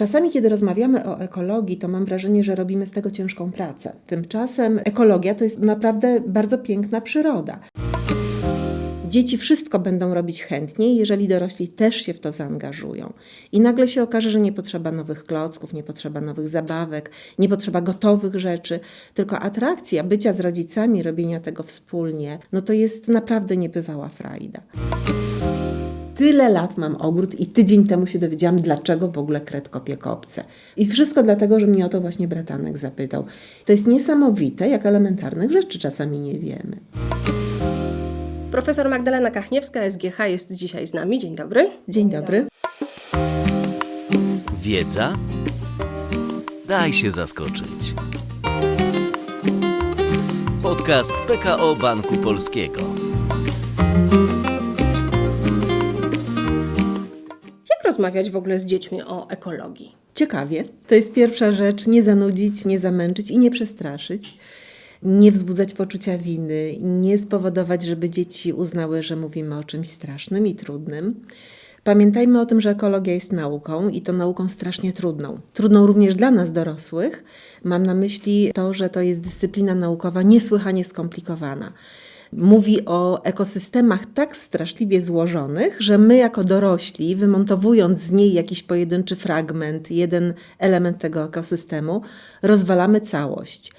Czasami, kiedy rozmawiamy o ekologii, to mam wrażenie, że robimy z tego ciężką pracę. Tymczasem ekologia to jest naprawdę bardzo piękna przyroda. Dzieci wszystko będą robić chętniej, jeżeli dorośli też się w to zaangażują. I nagle się okaże, że nie potrzeba nowych klocków, nie potrzeba nowych zabawek, nie potrzeba gotowych rzeczy, tylko atrakcja bycia z rodzicami, robienia tego wspólnie, no to jest naprawdę niebywała frajda. Tyle lat mam ogród i tydzień temu się dowiedziałam, dlaczego w ogóle kret kopie kopce. I wszystko dlatego, że mnie o to właśnie bratanek zapytał. To jest niesamowite, jak elementarnych rzeczy czasami nie wiemy. Profesor Magdalena Kachniewska, SGH, jest dzisiaj z nami. Dzień dobry. Dzień dobry. Wiedza? Daj się zaskoczyć. Podcast PKO Banku Polskiego. Rozmawiać w ogóle z dziećmi o ekologii? Ciekawie. To jest pierwsza rzecz, nie zanudzić, nie zamęczyć i nie przestraszyć. Nie wzbudzać poczucia winy, nie spowodować, żeby dzieci uznały, że mówimy o czymś strasznym i trudnym. Pamiętajmy o tym, że ekologia jest nauką i to nauką strasznie trudną. Trudną również dla nas dorosłych. Mam na myśli to, że to jest dyscyplina naukowa niesłychanie skomplikowana. Mówi o ekosystemach tak straszliwie złożonych, że my, jako dorośli, wymontowując z niej jakiś pojedynczy fragment, jeden element tego ekosystemu, rozwalamy całość.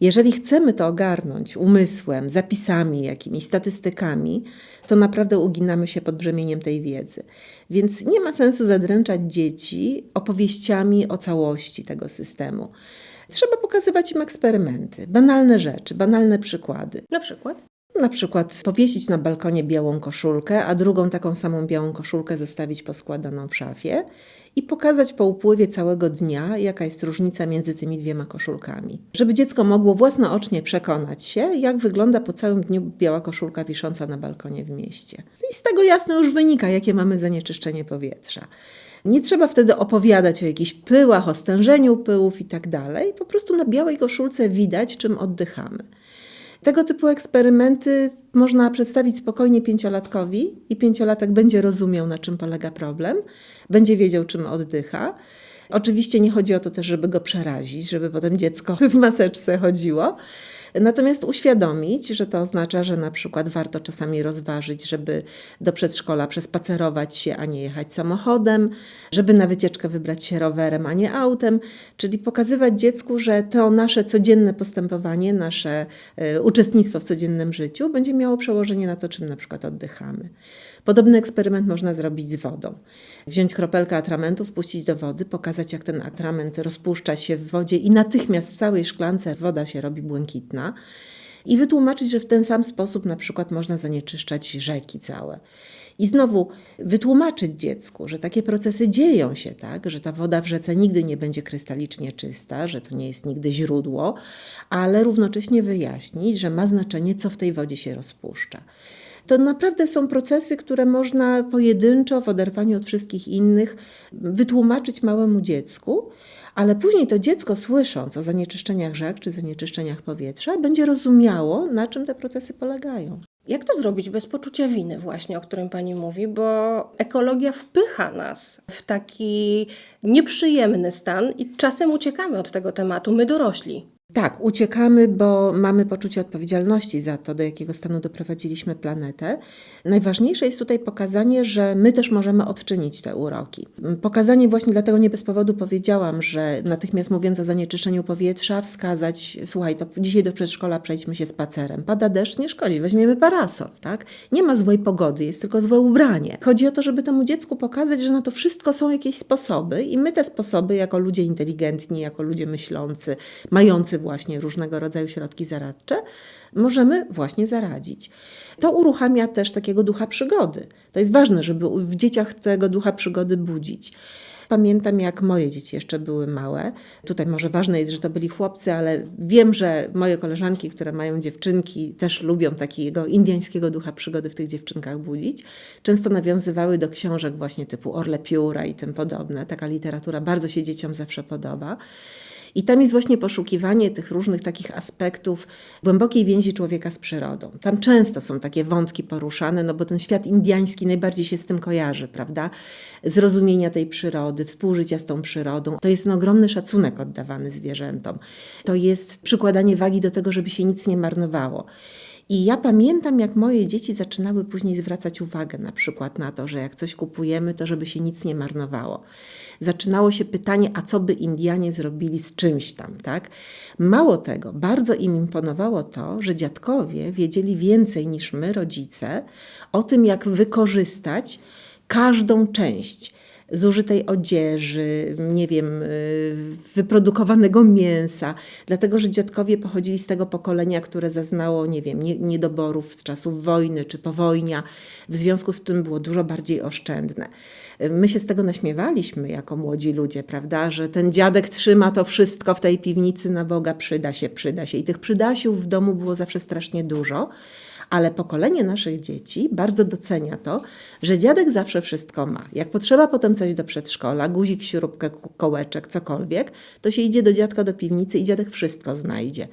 Jeżeli chcemy to ogarnąć umysłem, zapisami, jakimiś statystykami, to naprawdę uginamy się pod brzemieniem tej wiedzy. Więc nie ma sensu zadręczać dzieci opowieściami o całości tego systemu. Trzeba pokazywać im eksperymenty, banalne rzeczy, banalne przykłady. Na przykład? Na przykład powiesić na balkonie białą koszulkę, a drugą taką samą białą koszulkę zostawić poskładaną w szafie i pokazać po upływie całego dnia, jaka jest różnica między tymi dwiema koszulkami. Żeby dziecko mogło własnoocznie przekonać się, jak wygląda po całym dniu biała koszulka wisząca na balkonie w mieście. I z tego jasno już wynika, jakie mamy zanieczyszczenie powietrza. Nie trzeba wtedy opowiadać o jakichś pyłach, o stężeniu pyłów i tak. Po prostu na białej koszulce widać, czym oddychamy. Tego typu eksperymenty można przedstawić spokojnie pięciolatkowi i pięciolatek będzie rozumiał, na czym polega problem, będzie wiedział, czym oddycha. Oczywiście nie chodzi o to też, żeby go przerazić, żeby potem dziecko w maseczce chodziło. Natomiast uświadomić, że to oznacza, że na przykład warto czasami rozważyć, żeby do przedszkola przespacerować się, a nie jechać samochodem, żeby na wycieczkę wybrać się rowerem, a nie autem, czyli pokazywać dziecku, że to nasze codzienne postępowanie, nasze y, uczestnictwo w codziennym życiu będzie miało przełożenie na to, czym na przykład oddychamy. Podobny eksperyment można zrobić z wodą. Wziąć kropelkę atramentu, wpuścić do wody, pokazać jak ten atrament rozpuszcza się w wodzie i natychmiast w całej szklance woda się robi błękitna. I wytłumaczyć, że w ten sam sposób na przykład można zanieczyszczać rzeki całe. I znowu wytłumaczyć dziecku, że takie procesy dzieją się, tak, że ta woda w rzece nigdy nie będzie krystalicznie czysta, że to nie jest nigdy źródło, ale równocześnie wyjaśnić, że ma znaczenie, co w tej wodzie się rozpuszcza. To naprawdę są procesy, które można pojedynczo, w oderwaniu od wszystkich innych, wytłumaczyć małemu dziecku, ale później to dziecko, słysząc o zanieczyszczeniach rzek czy zanieczyszczeniach powietrza, będzie rozumiało, na czym te procesy polegają. Jak to zrobić bez poczucia winy, właśnie o którym Pani mówi, bo ekologia wpycha nas w taki nieprzyjemny stan i czasem uciekamy od tego tematu, my dorośli. Tak, uciekamy, bo mamy poczucie odpowiedzialności za to, do jakiego stanu doprowadziliśmy planetę. Najważniejsze jest tutaj pokazanie, że my też możemy odczynić te uroki. Pokazanie właśnie dlatego nie bez powodu powiedziałam, że natychmiast mówiąc o zanieczyszczeniu powietrza, wskazać, słuchaj, to dzisiaj do przedszkola przejdźmy się spacerem. Pada deszcz, nie szkodzi, weźmiemy parasol, tak? Nie ma złej pogody, jest tylko złe ubranie. Chodzi o to, żeby temu dziecku pokazać, że na to wszystko są jakieś sposoby i my te sposoby jako ludzie inteligentni, jako ludzie myślący, mający właśnie różnego rodzaju środki zaradcze, możemy właśnie zaradzić. To uruchamia też takiego ducha przygody. To jest ważne, żeby w dzieciach tego ducha przygody budzić. Pamiętam, jak moje dzieci jeszcze były małe. Tutaj może ważne jest, że to byli chłopcy, ale wiem, że moje koleżanki, które mają dziewczynki, też lubią takiego indiańskiego ducha przygody w tych dziewczynkach budzić. Często nawiązywały do książek właśnie typu Orle Pióra i tym podobne. Taka literatura bardzo się dzieciom zawsze podoba. I tam jest właśnie poszukiwanie tych różnych takich aspektów głębokiej więzi człowieka z przyrodą. Tam często są takie wątki poruszane, no bo ten świat indiański najbardziej się z tym kojarzy, prawda? Zrozumienia tej przyrody, współżycia z tą przyrodą. To jest ten ogromny szacunek oddawany zwierzętom. To jest przykładanie wagi do tego, żeby się nic nie marnowało. I ja pamiętam, jak moje dzieci zaczynały później zwracać uwagę na przykład na to, że jak coś kupujemy, to żeby się nic nie marnowało. Zaczynało się pytanie, a co by Indianie zrobili z czymś tam, tak? Mało tego, bardzo im imponowało to, że dziadkowie wiedzieli więcej niż my, rodzice, o tym, jak wykorzystać każdą część zużytej odzieży, nie wiem, y, wyprodukowanego mięsa, dlatego że dziadkowie pochodzili z tego pokolenia, które zaznało, nie wiem, nie- niedoborów z czasów wojny czy powojnia, w związku z tym było dużo bardziej oszczędne. My się z tego naśmiewaliśmy jako młodzi ludzie, prawda, że ten dziadek trzyma to wszystko w tej piwnicy na Boga, przyda się, przyda się. I tych przydasiów w domu było zawsze strasznie dużo ale pokolenie naszych dzieci bardzo docenia to, że dziadek zawsze wszystko ma. Jak potrzeba potem coś do przedszkola, guzik, śrubkę, ko- kołeczek, cokolwiek, to się idzie do dziadka do piwnicy i dziadek wszystko znajdzie.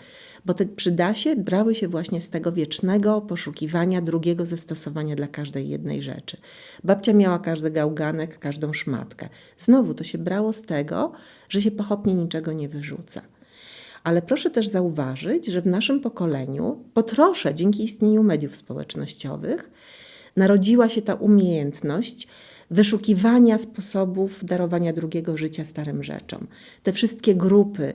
Bo te przydasie brały się właśnie z tego wiecznego poszukiwania drugiego zastosowania dla każdej jednej rzeczy. Babcia miała każdy gałganek, każdą szmatkę. Znowu to się brało z tego, że się pochopnie niczego nie wyrzuca. Ale proszę też zauważyć, że w naszym pokoleniu, po trosze dzięki istnieniu mediów społecznościowych, narodziła się ta umiejętność wyszukiwania sposobów darowania drugiego życia starym rzeczom. Te wszystkie grupy,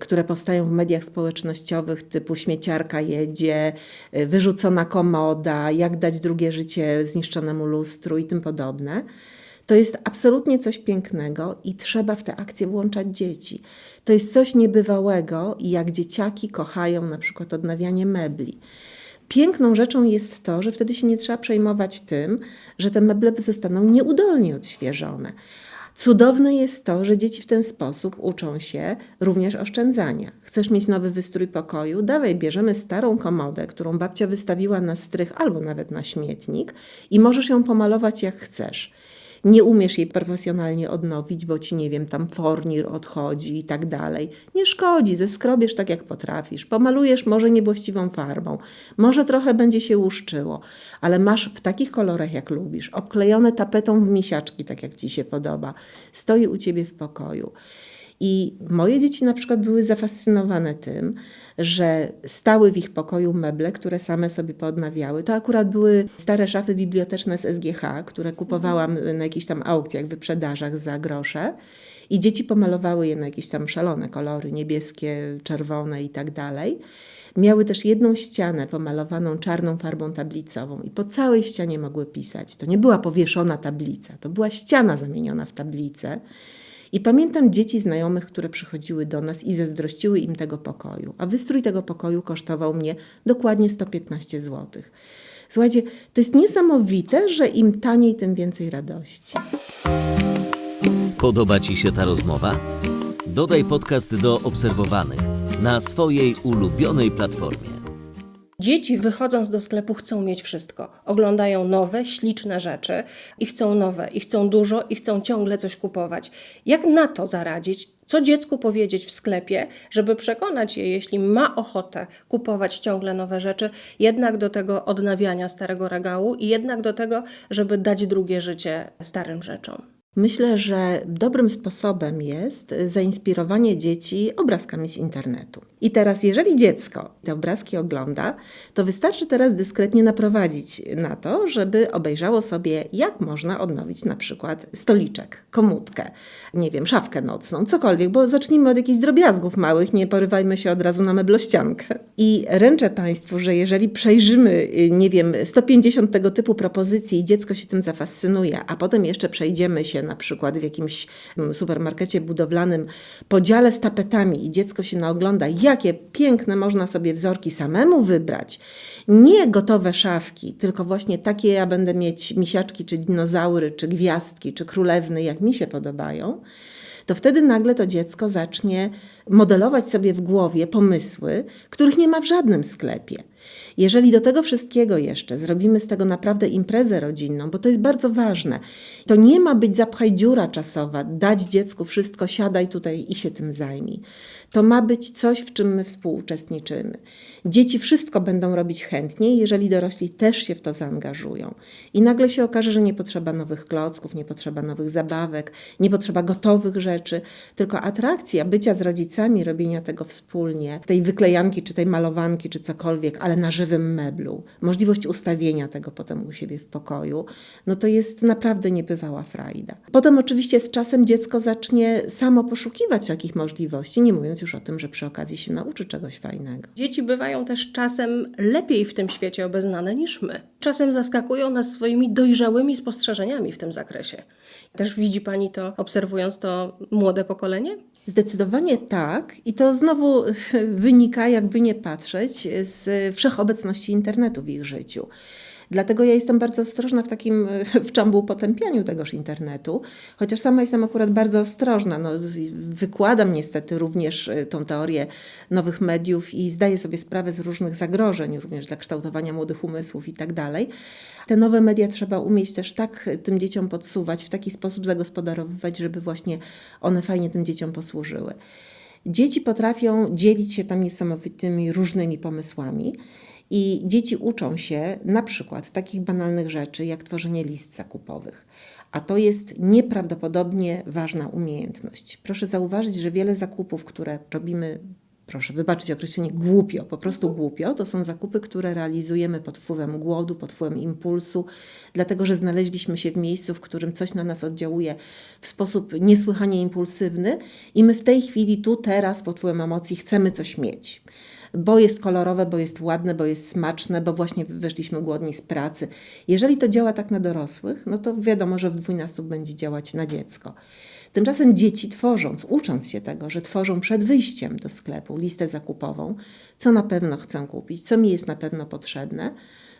które powstają w mediach społecznościowych, typu śmieciarka jedzie, wyrzucona komoda, jak dać drugie życie zniszczonemu lustru i tym podobne. To jest absolutnie coś pięknego i trzeba w te akcje włączać dzieci. To jest coś niebywałego, jak dzieciaki kochają na przykład odnawianie mebli. Piękną rzeczą jest to, że wtedy się nie trzeba przejmować tym, że te meble zostaną nieudolnie odświeżone. Cudowne jest to, że dzieci w ten sposób uczą się również oszczędzania. Chcesz mieć nowy wystrój pokoju? Dawaj, bierzemy starą komodę, którą babcia wystawiła na strych albo nawet na śmietnik i możesz ją pomalować jak chcesz nie umiesz jej profesjonalnie odnowić, bo ci, nie wiem, tam fornir odchodzi i tak dalej. Nie szkodzi, zeskrobiesz tak jak potrafisz, pomalujesz może niewłaściwą farbą, może trochę będzie się łuszczyło, ale masz w takich kolorach jak lubisz, obklejone tapetą w misiaczki, tak jak ci się podoba, stoi u ciebie w pokoju. I moje dzieci na przykład były zafascynowane tym, że stały w ich pokoju meble, które same sobie poodnawiały. To akurat były stare szafy biblioteczne z SGH, które kupowałam na jakichś tam aukcjach, wyprzedażach za grosze. I dzieci pomalowały je na jakieś tam szalone kolory, niebieskie, czerwone i tak dalej. Miały też jedną ścianę pomalowaną czarną farbą tablicową i po całej ścianie mogły pisać. To nie była powieszona tablica, to była ściana zamieniona w tablicę. I pamiętam dzieci znajomych, które przychodziły do nas i zazdrościły im tego pokoju. A wystrój tego pokoju kosztował mnie dokładnie 115 zł. Słuchajcie, to jest niesamowite, że im taniej, tym więcej radości. Podoba Ci się ta rozmowa? Dodaj podcast do obserwowanych na swojej ulubionej platformie. Dzieci wychodząc do sklepu chcą mieć wszystko. Oglądają nowe, śliczne rzeczy i chcą nowe, i chcą dużo, i chcą ciągle coś kupować. Jak na to zaradzić? Co dziecku powiedzieć w sklepie, żeby przekonać je, jeśli ma ochotę kupować ciągle nowe rzeczy, jednak do tego odnawiania starego regału i jednak do tego, żeby dać drugie życie starym rzeczom? Myślę, że dobrym sposobem jest zainspirowanie dzieci obrazkami z internetu. I teraz, jeżeli dziecko te obrazki ogląda, to wystarczy teraz dyskretnie naprowadzić na to, żeby obejrzało sobie, jak można odnowić na przykład stoliczek, komódkę, nie wiem, szafkę nocną, cokolwiek, bo zacznijmy od jakichś drobiazgów małych, nie porywajmy się od razu na meblościankę. I ręczę Państwu, że jeżeli przejrzymy, y, nie wiem, 150 tego typu propozycji i dziecko się tym zafascynuje, a potem jeszcze przejdziemy się na przykład w jakimś mm, supermarkecie budowlanym podziale z tapetami i dziecko się naogląda, jakie piękne można sobie wzorki samemu wybrać. Nie gotowe szafki, tylko właśnie takie ja będę mieć misiaczki, czy dinozaury, czy gwiazdki, czy królewny, jak mi się podobają to wtedy nagle to dziecko zacznie modelować sobie w głowie pomysły, których nie ma w żadnym sklepie. Jeżeli do tego wszystkiego jeszcze zrobimy z tego naprawdę imprezę rodzinną, bo to jest bardzo ważne, to nie ma być zapchaj dziura czasowa, dać dziecku wszystko, siadaj tutaj i się tym zajmij. To ma być coś, w czym my współuczestniczymy. Dzieci wszystko będą robić chętnie, jeżeli dorośli też się w to zaangażują. I nagle się okaże, że nie potrzeba nowych klocków, nie potrzeba nowych zabawek, nie potrzeba gotowych rzeczy, tylko atrakcja bycia z rodzicami, robienia tego wspólnie, tej wyklejanki, czy tej malowanki, czy cokolwiek, ale na żywym meblu, możliwość ustawienia tego potem u siebie w pokoju, no to jest naprawdę niebywała frajda. Potem oczywiście z czasem dziecko zacznie samo poszukiwać takich możliwości, nie mówiąc już o tym, że przy okazji się nauczy czegoś fajnego. Dzieci bywają też czasem lepiej w tym świecie obeznane niż my. Czasem zaskakują nas swoimi dojrzałymi spostrzeżeniami w tym zakresie. Też widzi Pani to, obserwując to młode pokolenie? Zdecydowanie tak. I to znowu wynika, jakby nie patrzeć, z wszechobecności internetu w ich życiu. Dlatego ja jestem bardzo ostrożna w takim w czambu potępianiu tegoż internetu, chociaż sama jestem akurat bardzo ostrożna. No, wykładam niestety również y, tą teorię nowych mediów i zdaję sobie sprawę z różnych zagrożeń, również dla kształtowania młodych umysłów i tak dalej. Te nowe media trzeba umieć też tak tym dzieciom podsuwać, w taki sposób zagospodarowywać, żeby właśnie one fajnie tym dzieciom posłużyły. Dzieci potrafią dzielić się tam niesamowitymi różnymi pomysłami. I dzieci uczą się na przykład takich banalnych rzeczy jak tworzenie list zakupowych. A to jest nieprawdopodobnie ważna umiejętność. Proszę zauważyć, że wiele zakupów, które robimy, proszę wybaczyć określenie głupio, po prostu głupio, to są zakupy, które realizujemy pod wpływem głodu, pod wpływem impulsu, dlatego że znaleźliśmy się w miejscu, w którym coś na nas oddziałuje w sposób niesłychanie impulsywny i my w tej chwili, tu, teraz, pod wpływem emocji chcemy coś mieć bo jest kolorowe, bo jest ładne, bo jest smaczne, bo właśnie wyszliśmy głodni z pracy. Jeżeli to działa tak na dorosłych, no to wiadomo, że w dwójnasób będzie działać na dziecko. Tymczasem dzieci tworząc, ucząc się tego, że tworzą przed wyjściem do sklepu listę zakupową, co na pewno chcę kupić, co mi jest na pewno potrzebne,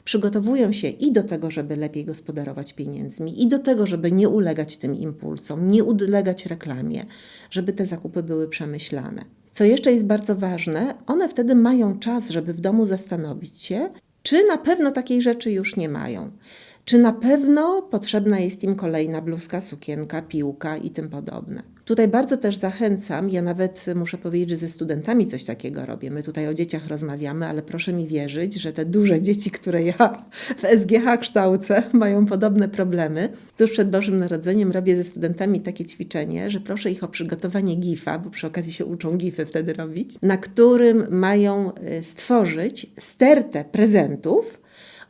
przygotowują się i do tego, żeby lepiej gospodarować pieniędzmi, i do tego, żeby nie ulegać tym impulsom, nie ulegać reklamie, żeby te zakupy były przemyślane. Co jeszcze jest bardzo ważne, one wtedy mają czas, żeby w domu zastanowić się, czy na pewno takiej rzeczy już nie mają. Czy na pewno potrzebna jest im kolejna bluzka, sukienka, piłka i tym podobne. Tutaj bardzo też zachęcam, ja nawet muszę powiedzieć, że ze studentami coś takiego robię. My tutaj o dzieciach rozmawiamy, ale proszę mi wierzyć, że te duże dzieci, które ja w SGH kształcę, mają podobne problemy. Tuż przed Bożym Narodzeniem robię ze studentami takie ćwiczenie, że proszę ich o przygotowanie GIF-a, bo przy okazji się uczą GIFy wtedy robić, na którym mają y, stworzyć stertę prezentów,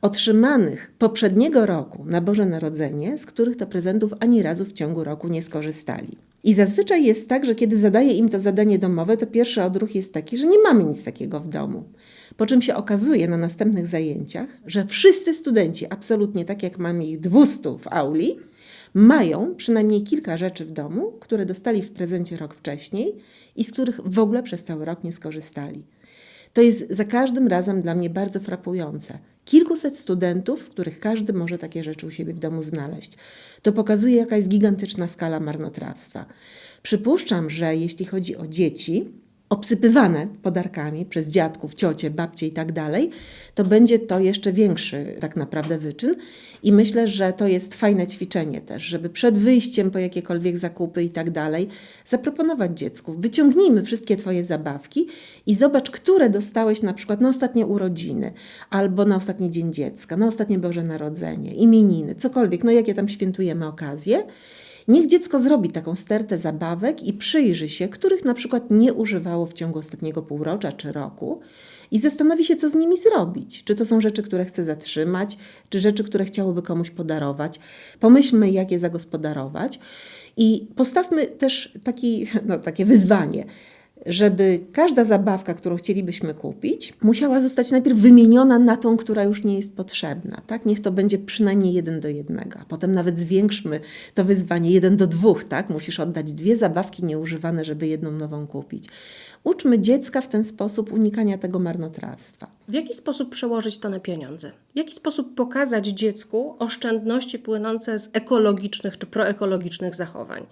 otrzymanych poprzedniego roku na Boże Narodzenie, z których to prezentów ani razu w ciągu roku nie skorzystali. I zazwyczaj jest tak, że kiedy zadaję im to zadanie domowe, to pierwszy odruch jest taki, że nie mamy nic takiego w domu. Po czym się okazuje na następnych zajęciach, że wszyscy studenci, absolutnie tak jak mamy ich 200 w auli, mają przynajmniej kilka rzeczy w domu, które dostali w prezencie rok wcześniej i z których w ogóle przez cały rok nie skorzystali. To jest za każdym razem dla mnie bardzo frapujące. Kilkuset studentów, z których każdy może takie rzeczy u siebie w domu znaleźć. To pokazuje, jaka jest gigantyczna skala marnotrawstwa. Przypuszczam, że jeśli chodzi o dzieci, obsypywane podarkami przez dziadków, ciocie, babcie i tak dalej, to będzie to jeszcze większy tak naprawdę wyczyn. I myślę, że to jest fajne ćwiczenie też, żeby przed wyjściem po jakiekolwiek zakupy i tak dalej zaproponować dziecku, wyciągnijmy wszystkie Twoje zabawki i zobacz, które dostałeś na przykład na ostatnie urodziny, albo na ostatni dzień dziecka, na ostatnie Boże Narodzenie, imieniny, cokolwiek, no jakie tam świętujemy okazje. Niech dziecko zrobi taką stertę zabawek i przyjrzy się, których na przykład nie używało w ciągu ostatniego półrocza czy roku i zastanowi się, co z nimi zrobić. Czy to są rzeczy, które chce zatrzymać, czy rzeczy, które chciałoby komuś podarować. Pomyślmy, jak je zagospodarować i postawmy też taki, no, takie wyzwanie żeby każda zabawka, którą chcielibyśmy kupić, musiała zostać najpierw wymieniona na tą, która już nie jest potrzebna. Tak? Niech to będzie przynajmniej jeden do jednego, a potem nawet zwiększmy to wyzwanie jeden do dwóch. Tak? Musisz oddać dwie zabawki nieużywane, żeby jedną nową kupić. Uczmy dziecka w ten sposób unikania tego marnotrawstwa. W jaki sposób przełożyć to na pieniądze? W jaki sposób pokazać dziecku oszczędności płynące z ekologicznych czy proekologicznych zachowań?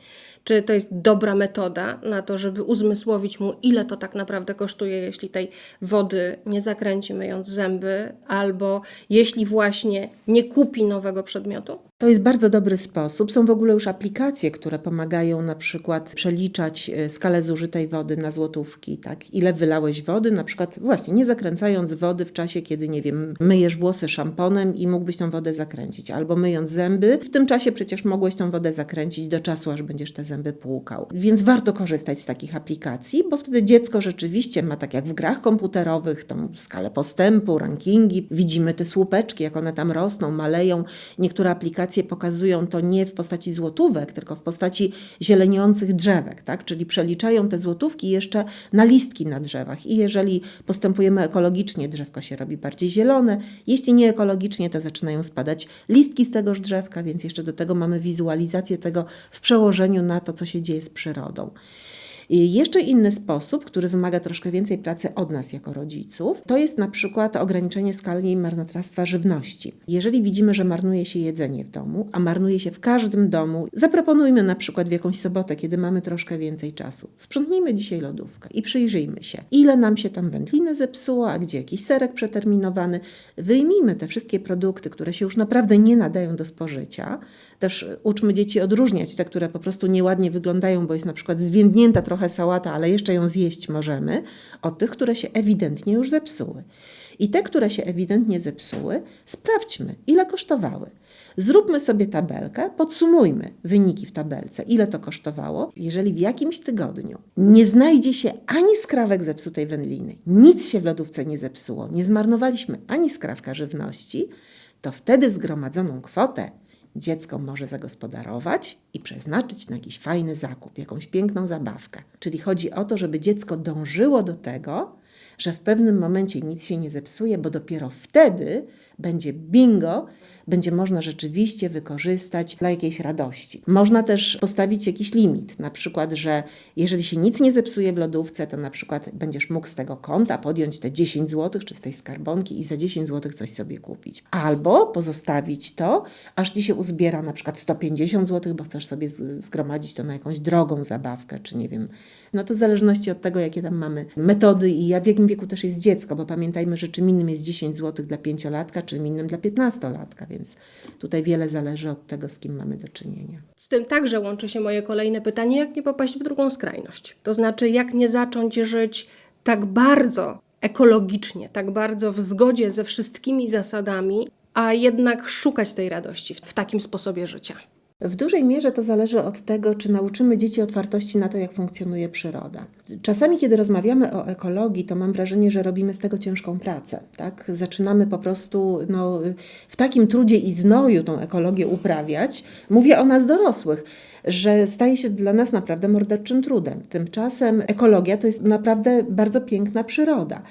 Czy to jest dobra metoda na to, żeby uzmysłowić mu, ile to tak naprawdę kosztuje, jeśli tej wody nie zakręci myjąc zęby, albo jeśli właśnie nie kupi nowego przedmiotu? To jest bardzo dobry sposób. Są w ogóle już aplikacje, które pomagają na przykład przeliczać e, skalę zużytej wody na złotówki, tak? Ile wylałeś wody, na przykład właśnie nie zakręcając wody w czasie, kiedy nie wiem, myjesz włosy szamponem i mógłbyś tą wodę zakręcić, albo myjąc zęby, w tym czasie przecież mogłeś tą wodę zakręcić do czasu, aż będziesz te zęby płukał. Więc warto korzystać z takich aplikacji, bo wtedy dziecko rzeczywiście ma tak jak w grach komputerowych tą skalę postępu, rankingi, widzimy te słupeczki, jak one tam rosną, maleją. Niektóre aplikacje pokazują to nie w postaci złotówek, tylko w postaci zieleniących drzewek, tak? czyli przeliczają te złotówki jeszcze na listki na drzewach. I jeżeli postępujemy ekologicznie, drzewko się robi bardziej zielone, jeśli nie ekologicznie, to zaczynają spadać listki z tegoż drzewka, więc jeszcze do tego mamy wizualizację tego w przełożeniu na to, co się dzieje z przyrodą. Jeszcze inny sposób, który wymaga troszkę więcej pracy od nas jako rodziców, to jest na przykład ograniczenie skali marnotrawstwa żywności. Jeżeli widzimy, że marnuje się jedzenie w domu, a marnuje się w każdym domu, zaproponujmy na przykład w jakąś sobotę, kiedy mamy troszkę więcej czasu. Sprzątnijmy dzisiaj lodówkę i przyjrzyjmy się, ile nam się tam wędliny zepsuło, a gdzie jakiś serek przeterminowany. Wyjmijmy te wszystkie produkty, które się już naprawdę nie nadają do spożycia. Też uczmy dzieci odróżniać te, które po prostu nieładnie wyglądają, bo jest na przykład zwiędnięta trochę sałata, ale jeszcze ją zjeść możemy, od tych, które się ewidentnie już zepsuły. I te, które się ewidentnie zepsuły, sprawdźmy, ile kosztowały. Zróbmy sobie tabelkę, podsumujmy wyniki w tabelce, ile to kosztowało. Jeżeli w jakimś tygodniu nie znajdzie się ani skrawek zepsutej wędliny, nic się w lodówce nie zepsuło, nie zmarnowaliśmy ani skrawka żywności, to wtedy zgromadzoną kwotę dziecko może zagospodarować i przeznaczyć na jakiś fajny zakup, jakąś piękną zabawkę. Czyli chodzi o to, żeby dziecko dążyło do tego, że w pewnym momencie nic się nie zepsuje, bo dopiero wtedy będzie bingo, będzie można rzeczywiście wykorzystać dla jakiejś radości. Można też postawić jakiś limit, na przykład, że jeżeli się nic nie zepsuje w lodówce, to na przykład będziesz mógł z tego konta podjąć te 10 zł czy z tej skarbonki i za 10 zł coś sobie kupić. Albo pozostawić to, aż ci się uzbiera na przykład 150 zł, bo chcesz sobie zgromadzić to na jakąś drogą zabawkę, czy nie wiem. No to w zależności od tego, jakie tam mamy metody i w jakim wieku też jest dziecko, bo pamiętajmy, że czym innym jest 10 zł dla pięciolatka, czym innym dla 15-latka, więc tutaj wiele zależy od tego, z kim mamy do czynienia. Z tym także łączy się moje kolejne pytanie, jak nie popaść w drugą skrajność. To znaczy, jak nie zacząć żyć tak bardzo ekologicznie, tak bardzo w zgodzie ze wszystkimi zasadami, a jednak szukać tej radości w, w takim sposobie życia. W dużej mierze to zależy od tego, czy nauczymy dzieci otwartości na to, jak funkcjonuje przyroda. Czasami, kiedy rozmawiamy o ekologii, to mam wrażenie, że robimy z tego ciężką pracę. Tak? Zaczynamy po prostu no, w takim trudzie i znoju tą ekologię uprawiać. Mówię o nas dorosłych, że staje się dla nas naprawdę morderczym trudem. Tymczasem ekologia to jest naprawdę bardzo piękna przyroda.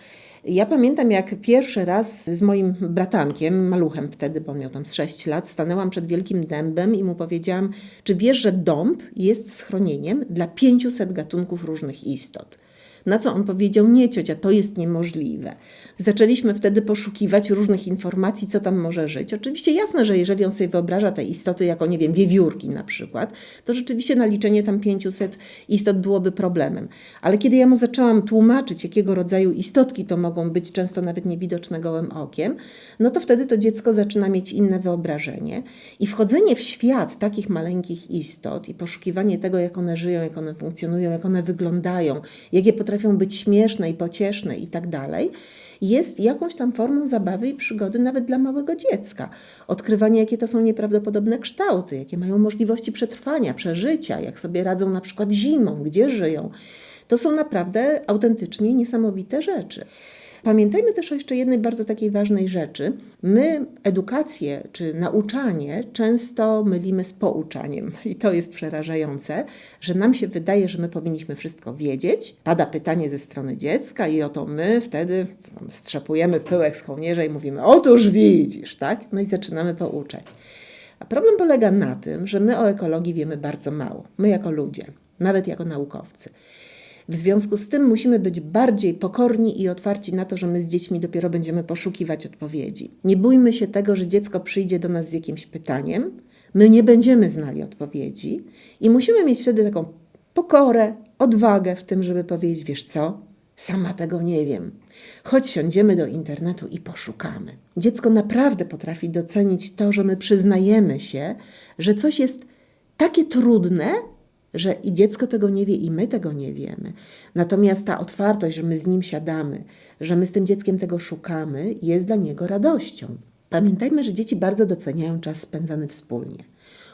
Ja pamiętam, jak pierwszy raz z moim bratankiem, maluchem wtedy, bo miał tam z 6 lat, stanęłam przed wielkim dębem i mu powiedziałam, czy wiesz, że dąb jest schronieniem dla 500 gatunków różnych istot. Na co on powiedział, nie ciocia, to jest niemożliwe. Zaczęliśmy wtedy poszukiwać różnych informacji, co tam może żyć. Oczywiście jasne, że jeżeli on sobie wyobraża te istoty jako, nie wiem, wiewiórki na przykład, to rzeczywiście naliczenie tam 500 istot byłoby problemem. Ale kiedy ja mu zaczęłam tłumaczyć, jakiego rodzaju istotki to mogą być, często nawet niewidoczne gołym okiem, no to wtedy to dziecko zaczyna mieć inne wyobrażenie. I wchodzenie w świat takich maleńkich istot i poszukiwanie tego, jak one żyją, jak one funkcjonują, jak one wyglądają, jakie potrafią być śmieszne i pocieszne i tak dalej, jest jakąś tam formą zabawy i przygody nawet dla małego dziecka. Odkrywanie, jakie to są nieprawdopodobne kształty, jakie mają możliwości przetrwania, przeżycia, jak sobie radzą na przykład zimą, gdzie żyją. To są naprawdę autentycznie niesamowite rzeczy. Pamiętajmy też o jeszcze jednej bardzo takiej ważnej rzeczy. My edukację czy nauczanie często mylimy z pouczaniem i to jest przerażające, że nam się wydaje, że my powinniśmy wszystko wiedzieć. Pada pytanie ze strony dziecka i oto my wtedy strzepujemy pyłek z kołnierza i mówimy: Otóż widzisz, tak? No i zaczynamy pouczać. A problem polega na tym, że my o ekologii wiemy bardzo mało. My jako ludzie, nawet jako naukowcy. W związku z tym musimy być bardziej pokorni i otwarci na to, że my z dziećmi dopiero będziemy poszukiwać odpowiedzi. Nie bójmy się tego, że dziecko przyjdzie do nas z jakimś pytaniem, My nie będziemy znali odpowiedzi i musimy mieć wtedy taką pokorę, odwagę w tym, żeby powiedzieć: Wiesz co, sama tego nie wiem. Choć siądziemy do internetu i poszukamy. Dziecko naprawdę potrafi docenić to, że my przyznajemy się, że coś jest takie trudne, że i dziecko tego nie wie, i my tego nie wiemy. Natomiast ta otwartość, że my z nim siadamy, że my z tym dzieckiem tego szukamy, jest dla niego radością. Pamiętajmy, że dzieci bardzo doceniają czas spędzany wspólnie.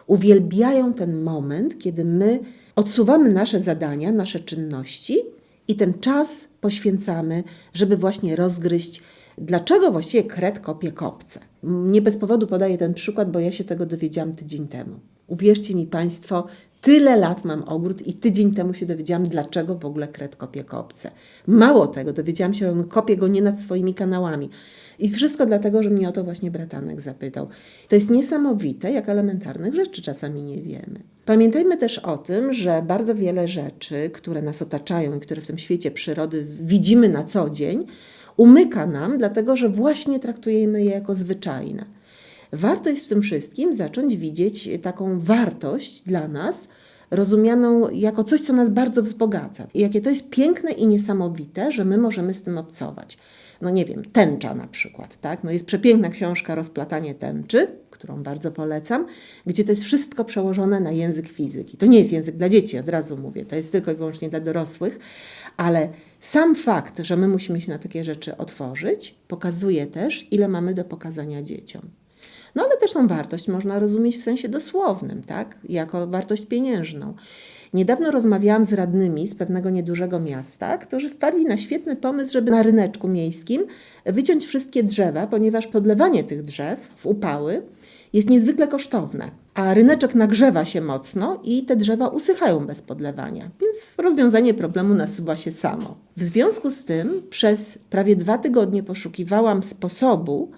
Uwielbiają ten moment, kiedy my odsuwamy nasze zadania, nasze czynności i ten czas poświęcamy, żeby właśnie rozgryźć, dlaczego właściwie kret kopie kopce. Nie bez powodu podaję ten przykład, bo ja się tego dowiedziałam tydzień temu. Uwierzcie mi Państwo, tyle lat mam ogród i tydzień temu się dowiedziałam, dlaczego w ogóle kret kopie kopce. Mało tego, dowiedziałam się, że on kopie go nie nad swoimi kanałami. I wszystko dlatego, że mnie o to właśnie bratanek zapytał. To jest niesamowite, jak elementarnych rzeczy czasami nie wiemy. Pamiętajmy też o tym, że bardzo wiele rzeczy, które nas otaczają i które w tym świecie przyrody widzimy na co dzień, umyka nam, dlatego że właśnie traktujemy je jako zwyczajne. Warto jest w tym wszystkim zacząć widzieć taką wartość dla nas, rozumianą jako coś, co nas bardzo wzbogaca. I jakie to jest piękne i niesamowite, że my możemy z tym obcować. No nie wiem, tęcza na przykład, tak? No jest przepiękna książka Rozplatanie tęczy, którą bardzo polecam, gdzie to jest wszystko przełożone na język fizyki. To nie jest język dla dzieci, od razu mówię, to jest tylko i wyłącznie dla dorosłych, ale sam fakt, że my musimy się na takie rzeczy otworzyć, pokazuje też, ile mamy do pokazania dzieciom. No ale też tą wartość można rozumieć w sensie dosłownym, tak? Jako wartość pieniężną. Niedawno rozmawiałam z radnymi z pewnego niedużego miasta, którzy wpadli na świetny pomysł, żeby na ryneczku miejskim wyciąć wszystkie drzewa, ponieważ podlewanie tych drzew w upały jest niezwykle kosztowne, a ryneczek nagrzewa się mocno i te drzewa usychają bez podlewania, więc rozwiązanie problemu nasuwa się samo. W związku z tym przez prawie dwa tygodnie poszukiwałam sposobu,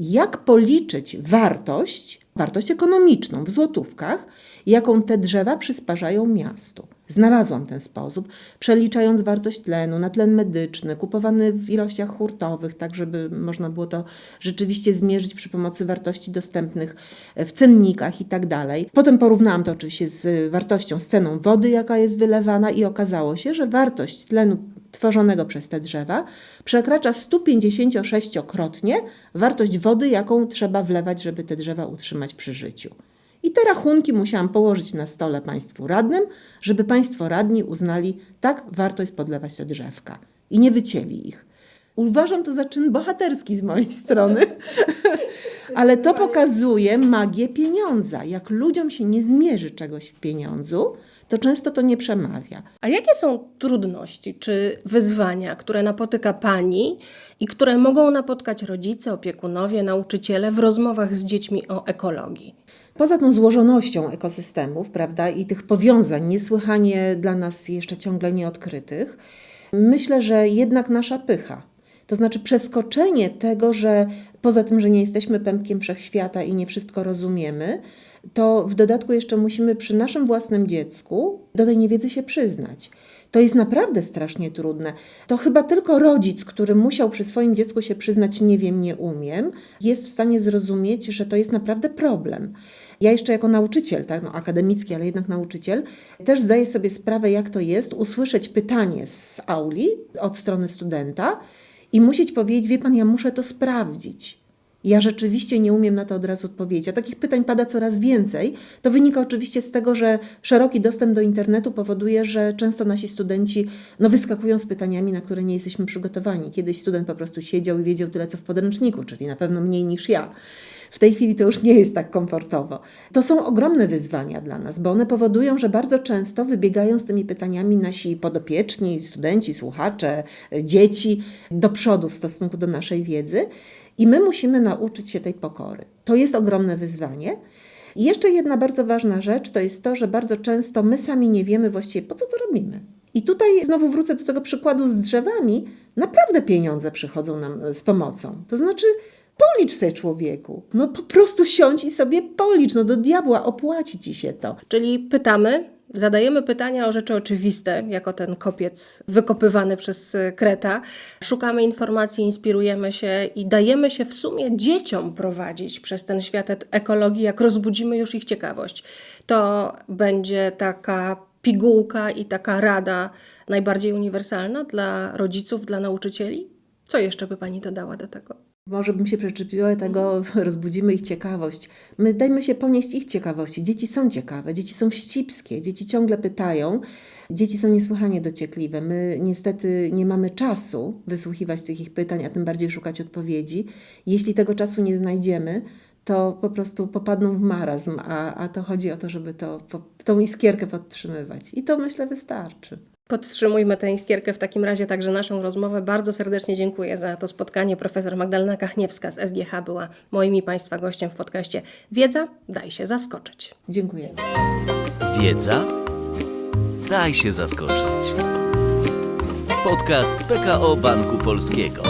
jak policzyć wartość, wartość ekonomiczną w złotówkach, jaką te drzewa przysparzają miastu. Znalazłam ten sposób, przeliczając wartość tlenu na tlen medyczny, kupowany w ilościach hurtowych, tak żeby można było to rzeczywiście zmierzyć przy pomocy wartości dostępnych w cennikach i tak dalej. Potem porównałam to oczywiście z wartością, z ceną wody, jaka jest wylewana i okazało się, że wartość tlenu tworzonego przez te drzewa przekracza 156-krotnie wartość wody, jaką trzeba wlewać, żeby te drzewa utrzymać przy życiu. I te rachunki musiałam położyć na stole Państwu radnym, żeby Państwo radni uznali, tak, warto jest podlewać te drzewka. I nie wycięli ich. Uważam to za czyn bohaterski z mojej strony, ale to pokazuje magię pieniądza. Jak ludziom się nie zmierzy czegoś w pieniądzu, to często to nie przemawia. A jakie są trudności czy wyzwania, które napotyka Pani i które mogą napotkać rodzice, opiekunowie, nauczyciele w rozmowach z dziećmi o ekologii? Poza tą złożonością ekosystemów, prawda, i tych powiązań niesłychanie dla nas jeszcze ciągle nieodkrytych, myślę, że jednak nasza pycha. To znaczy przeskoczenie tego, że poza tym, że nie jesteśmy pępkiem wszechświata i nie wszystko rozumiemy, to w dodatku jeszcze musimy przy naszym własnym dziecku do tej niewiedzy się przyznać. To jest naprawdę strasznie trudne. To chyba tylko rodzic, który musiał przy swoim dziecku się przyznać, nie wiem, nie umiem, jest w stanie zrozumieć, że to jest naprawdę problem. Ja jeszcze jako nauczyciel, tak, no akademicki, ale jednak nauczyciel, też zdaję sobie sprawę, jak to jest usłyszeć pytanie z auli od strony studenta i musieć powiedzieć, wie pan, ja muszę to sprawdzić. Ja rzeczywiście nie umiem na to od razu odpowiedzieć. A takich pytań pada coraz więcej. To wynika oczywiście z tego, że szeroki dostęp do internetu powoduje, że często nasi studenci no, wyskakują z pytaniami, na które nie jesteśmy przygotowani. Kiedyś student po prostu siedział i wiedział tyle, co w podręczniku, czyli na pewno mniej niż ja. W tej chwili to już nie jest tak komfortowo. To są ogromne wyzwania dla nas, bo one powodują, że bardzo często wybiegają z tymi pytaniami nasi podopieczni, studenci, słuchacze, dzieci do przodu w stosunku do naszej wiedzy. I my musimy nauczyć się tej pokory. To jest ogromne wyzwanie. I jeszcze jedna bardzo ważna rzecz to jest to, że bardzo często my sami nie wiemy właściwie, po co to robimy. I tutaj znowu wrócę do tego przykładu z drzewami. Naprawdę pieniądze przychodzą nam z pomocą. To znaczy, policz sobie człowieku. No po prostu siądź i sobie policz. No do diabła opłaci ci się to. Czyli pytamy, Zadajemy pytania o rzeczy oczywiste, jako ten kopiec wykopywany przez y, Kreta. Szukamy informacji, inspirujemy się i dajemy się w sumie dzieciom prowadzić przez ten świat ekologii, jak rozbudzimy już ich ciekawość. To będzie taka pigułka i taka rada najbardziej uniwersalna dla rodziców, dla nauczycieli? Co jeszcze by Pani dodała do tego? Może bym się przyczepiła tego, rozbudzimy ich ciekawość. My dajmy się ponieść ich ciekawości. Dzieci są ciekawe, dzieci są wścibskie, dzieci ciągle pytają, dzieci są niesłychanie dociekliwe. My niestety nie mamy czasu wysłuchiwać tych ich pytań, a tym bardziej szukać odpowiedzi. Jeśli tego czasu nie znajdziemy, to po prostu popadną w marazm, a, a to chodzi o to, żeby to, po, tą iskierkę podtrzymywać. I to myślę wystarczy. Podtrzymujmy tę iskierkę w takim razie także naszą rozmowę. Bardzo serdecznie dziękuję za to spotkanie. Profesor Magdalena Kachniewska z SGH była moim i Państwa gościem w podcaście Wiedza, daj się zaskoczyć. Dziękuję. Wiedza? Daj się zaskoczyć. Podcast PKO Banku Polskiego.